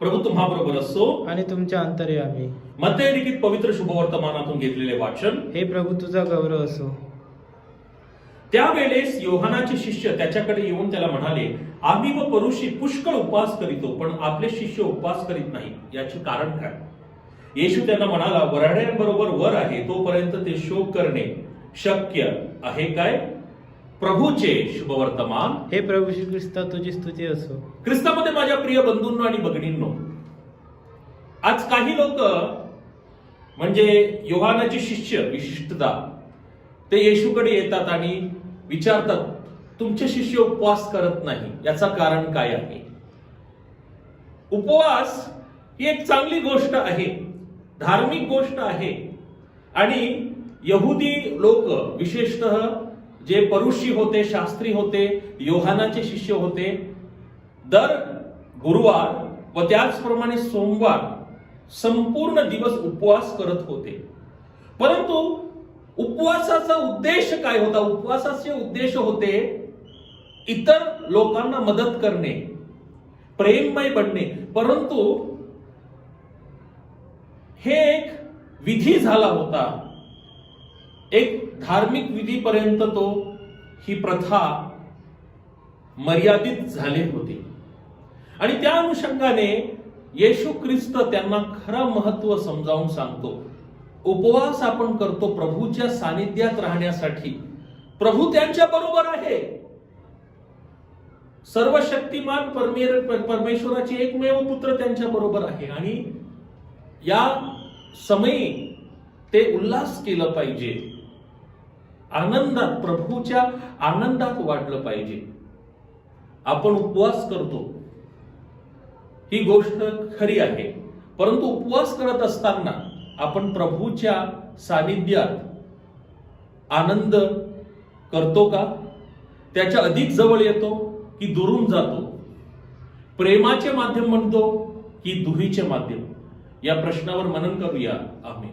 प्रभू तुम्हाबरोबर असो. आणि तुमच्या अंतर्यामी मध्ये लिखित पवित्र शुभवर्तमानातून घेतलेले वाचन. हे प्रभू तुझा गौरव असो. त्यावेळेस योहानाचे शिष्य त्याच्याकडे येऊन त्याला म्हणाले आम्ही व परुषी पुष्कळ उपवास करीतो पण आपले शिष्य उपवास करीत नाही. याचे कारण काय? येशू त्यांना म्हणाला वराड्यांबरोबर वर आहे तोपर्यंत ते शोक करणे शक्य आहे काय? प्रभूचे शुभवर्तमान. हे प्रभू श्री ख्रिस्ता तुझी स्तुती असो. ख्रिस्तामध्ये माझ्या प्रिय बंधूंनो आणि भगिनींनो आज काही लोक म्हणजे योहानाचे शिष्य विशिष्टता ते येशूकडे येतात आणि विचारतात तुमचे शिष्य उपवास करत नाही याचा कारण काय आहे? उपवास ही एक चांगली गोष्ट आहे धार्मिक गोष्ट आहे. आणि यहुदी लोक विशेषतः जे परुषी होते शास्त्री होते योहानाचे शिष्य होते दर गुरुवार व त्याचप्रमाणे सोमवार संपूर्ण दिवस उपवास करत होते. परंतु उपवासाचा उद्देश काय होता? उपवासाचे उद्देश होते इतर लोकांना मदत करणे प्रेममय बनणे. परंतु हे एक विधी झाला होता. एक धार्मिक विधीपर्यंत तो ही प्रथा मर्यादित झाले होती. आणि त्या अनुषंगाने येशू ख्रिस्त त्यांना खरं महत्त्व समजावून सांगतो. उपवास आपण करतो प्रभूच्या सानिध्यात राहण्यासाठी. प्रभू त्यांच्या बरोबर आहे. सर्व शक्तिमान परमे- परमेश्वराचे एकमेव पुत्र त्यांच्या बरोबर आहे. आणि या समयी ते उल्हास केलं पाहिजे. आनंदात प्रभूच्या आनंदात वाढलं पाहिजे. आपण उपवास करतो. ही गोष्ट खरी आहे. परंतु उपवास करत असताना आपण प्रभूच्या सानिध्यात आनंद करतो का? त्याच्या अधिक जवळ येतो की दुरून जातो? प्रेमाचे माध्यम म्हणतो की दुहीचे माध्यम? या प्रश्नावर मनन करूया. आम्ही